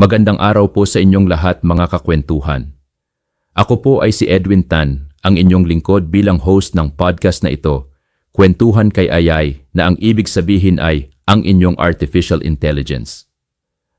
Magandang araw po sa inyong lahat mga kakwentuhan. Ako po ay si Edwin Tan, ang inyong lingkod bilang host ng podcast na ito, Kwentuhan kay Ayay na ang ibig sabihin ay ang inyong artificial intelligence.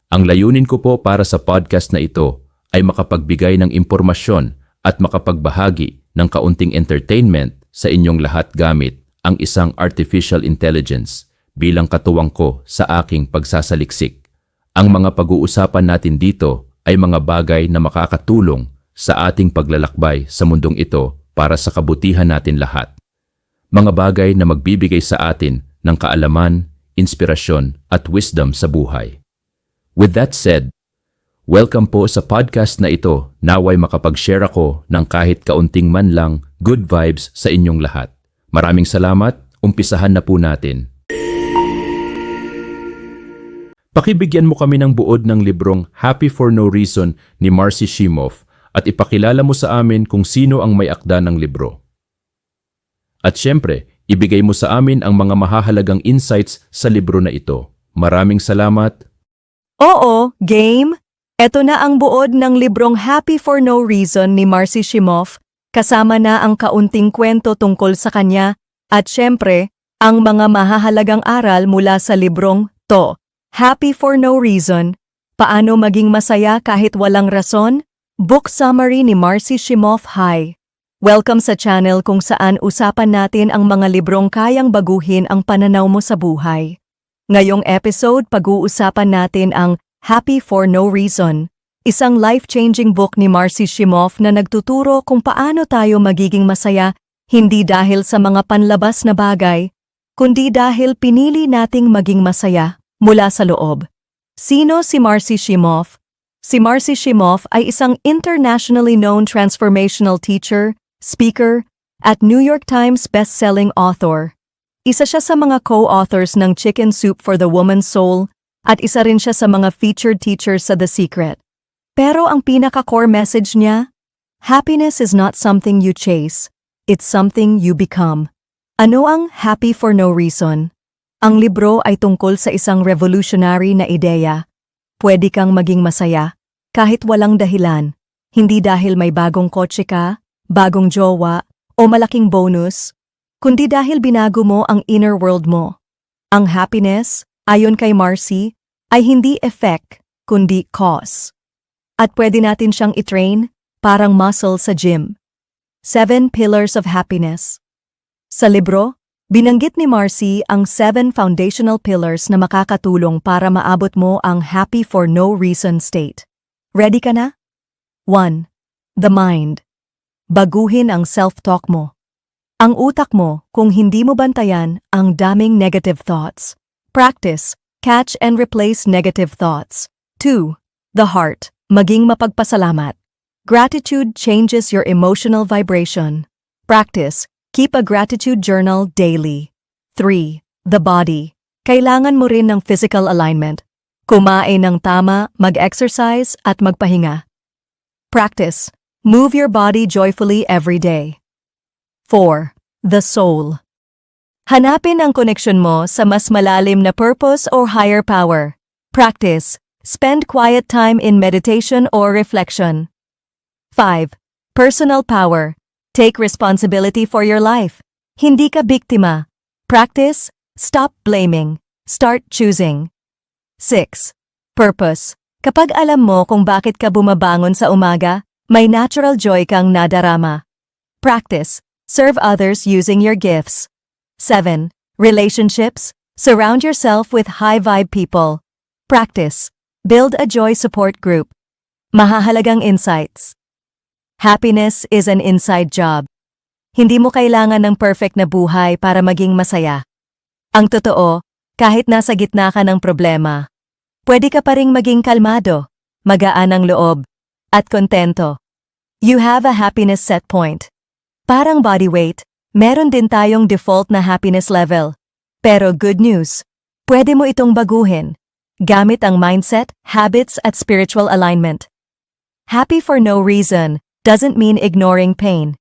Ang layunin ko po para sa podcast na ito ay makapagbigay ng impormasyon at makapagbahagi ng kaunting entertainment sa inyong lahat gamit ang isang artificial intelligence bilang katuwang ko sa aking pagsasaliksik. Ang mga pag-uusapan natin dito ay mga bagay na makakatulong sa ating paglalakbay sa mundong ito para sa kabutihan natin lahat. Mga bagay na magbibigay sa atin ng kaalaman, inspirasyon at wisdom sa buhay. With that said, welcome po sa podcast na ito naway makapag-share ako ng kahit kaunting man lang good vibes sa inyong lahat. Maraming salamat, umpisahan na po natin. Pakibigyan mo kami ng buod ng librong Happy for No Reason ni Marcy Shimoff at ipakilala mo sa amin kung sino ang may akda ng libro. At syempre, ibigay mo sa amin ang mga mahahalagang insights sa libro na ito. Maraming salamat. Oo, game. Ito na ang buod ng librong Happy for No Reason ni Marcy Shimoff, kasama na ang kaunting kwento tungkol sa kanya, at syempre, ang mga mahahalagang aral mula sa librong to. Happy for No Reason, Paano maging masaya kahit walang rason? Book Summary ni Marcy Shimoff Hi. Welcome sa channel kung saan usapan natin ang mga librong kayang baguhin ang pananaw mo sa buhay. Ngayong episode, pag-uusapan natin ang Happy for No Reason, isang life-changing book ni Marcy Shimoff na nagtuturo kung paano tayo magiging masaya hindi dahil sa mga panlabas na bagay, kundi dahil pinili nating maging masaya mula sa loob. Sino si Marcy Shimoff? Si Marcy Shimoff ay isang internationally known transformational teacher, speaker, at New York Times best-selling author. Isa siya sa mga co-authors ng Chicken Soup for the Woman's Soul at isa rin siya sa mga featured teachers sa The Secret. Pero ang pinaka-core message niya, Happiness is not something you chase, it's something you become. Ano ang happy for no reason? Ang libro ay tungkol sa isang revolutionary na ideya. Pwede kang maging masaya kahit walang dahilan. Hindi dahil may bagong kotse ka, bagong jowa, o malaking bonus, kundi dahil binago mo ang inner world mo. Ang happiness, ayon kay Marcy, ay hindi effect, kundi cause. At pwede natin siyang itrain parang muscle sa gym. Seven Pillars of Happiness Sa libro, Binanggit ni Marcy ang seven foundational pillars na makakatulong para maabot mo ang happy for no reason state. Ready ka na? 1. The mind. Baguhin ang self-talk mo. Ang utak mo kung hindi mo bantayan ang daming negative thoughts. Practice. Catch and replace negative thoughts. 2. The heart. Maging mapagpasalamat. Gratitude changes your emotional vibration. Practice. Keep a gratitude journal daily. 3. The body. Kailangan mo rin ng physical alignment. Kumain ng tama, mag-exercise, at magpahinga. Practice. Move your body joyfully every day. 4. The soul. Hanapin ang koneksyon mo sa mas malalim na purpose or higher power. Practice. Spend quiet time in meditation or reflection. 5. Personal power. Take responsibility for your life. Hindi ka biktima. Practice. Stop blaming. Start choosing. 6. Purpose. Kapag alam mo kung bakit ka bumabangon sa umaga, may natural joy kang nadarama. Practice. Serve others using your gifts. 7. Relationships. Surround yourself with high-vibe people. Practice. Build a joy support group. Mahahalagang insights. Happiness is an inside job. Hindi mo kailangan ng perfect na buhay para maging masaya. Ang totoo, kahit nasa gitna ka ng problema, pwede ka pa ring maging kalmado, magaan ang loob, at kontento. You have a happiness set point. Parang body weight, meron din tayong default na happiness level. Pero good news, pwede mo itong baguhin gamit ang mindset, habits at spiritual alignment. Happy for no reason doesn't mean ignoring pain.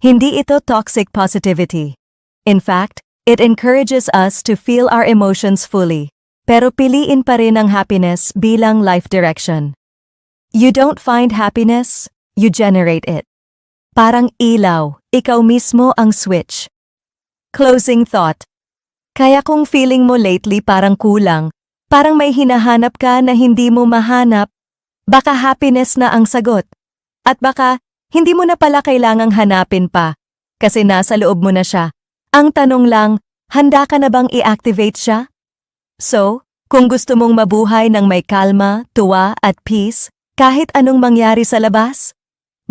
Hindi ito toxic positivity. In fact, it encourages us to feel our emotions fully, pero piliin pa rin ang happiness bilang life direction. You don't find happiness, you generate it. Parang ilaw, ikaw mismo ang switch. Closing thought. Kaya kung feeling mo lately parang kulang, parang may hinahanap ka na hindi mo mahanap, baka happiness na ang sagot. At baka hindi mo na pala kailangang hanapin pa, kasi nasa loob mo na siya. Ang tanong lang, handa ka na bang i-activate siya? So, kung gusto mong mabuhay ng may kalma, tuwa at peace, kahit anong mangyari sa labas,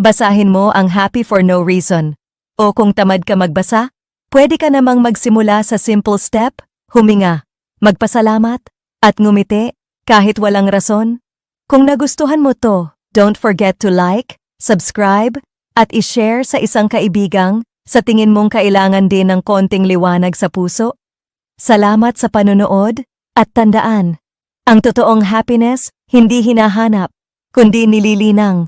basahin mo ang Happy for No Reason. O kung tamad ka magbasa, pwede ka namang magsimula sa simple step, huminga, magpasalamat, at ngumiti kahit walang rason. Kung nagustuhan mo to, don't forget to like, subscribe, at i-share sa isang kaibigang sa tingin mong kailangan din ng konting liwanag sa puso. Salamat sa panonood at tandaan, ang totoong happiness hindi hinahanap, kundi nililinang.